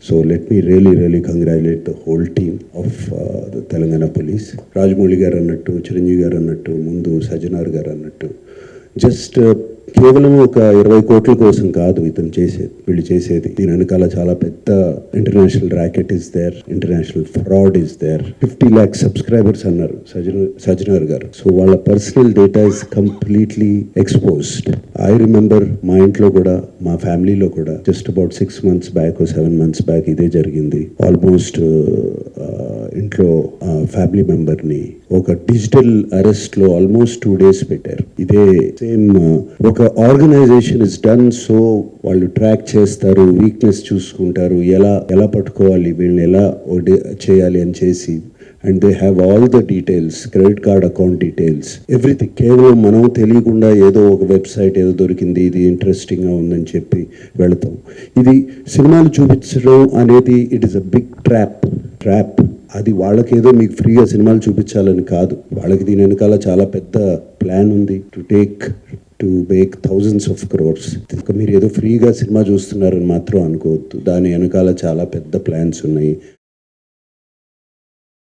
So let me really, really congratulate the whole team of uh, the Telangana police. Rajmouli garu Chiranjeevi Mundu Sajjanar. Just uh, కేవలం ఒక ఇరవై కోట్ల కోసం కాదు ఇతను చేసేది వీళ్ళు చేసేది. దీని వెనకాల చాలా పెద్ద international racket is there international fraud is there fifty lakhs subscribers అన్నారు సజ్జన గారు. సో వాళ్ళ personal data is completely exposed I remember మా ఇంట్లో కూడా మా ఫ్యామిలీలో కూడా just about six months back seven months back ఇదే జరిగింది. ఆల్మోస్ట్ ఇంట్లో ఫ్యామిలీ మెంబర్ని ఒక డిజిటల్ అరెస్ట్లో ఆల్మోస్ట్ టూ డేస్ పెట్టారు. ఇదే సేమ్ ఒక ఆర్గనైజేషన్ ఇస్ డన్ సో వాళ్ళు ట్రాక్ చేస్తారు వీక్నెస్ చూసుకుంటారు ఎలా ఎలా పట్టుకోవాలి వీళ్ళని ఎలా చేయాలి అని చేసి and they have all the details credit card account details everything కేవలం మనం తెలియకుండా ఏదో ఒక వెబ్సైట్ ఏదో దొరికింది ఇది ఇంట్రెస్టింగ్గా ఉందని చెప్పి వెళతాం. ఇది సినిమాలు చూపించడం అనేది it is a big trap trap అది వాళ్ళకేదో మీకు ఫ్రీగా సినిమాలు చూపించాలని కాదు. వాళ్ళకి దీని వెనకాల చాలా పెద్ద ప్లాన్ ఉంది. To take to make thousands of crores మీరు ఏదో ఫ్రీగా సినిమా చూస్తున్నారని మాత్రం అనుకోవద్దు. దాని వెనకాల చాలా పెద్ద ప్లాన్స్ ఉన్నాయి.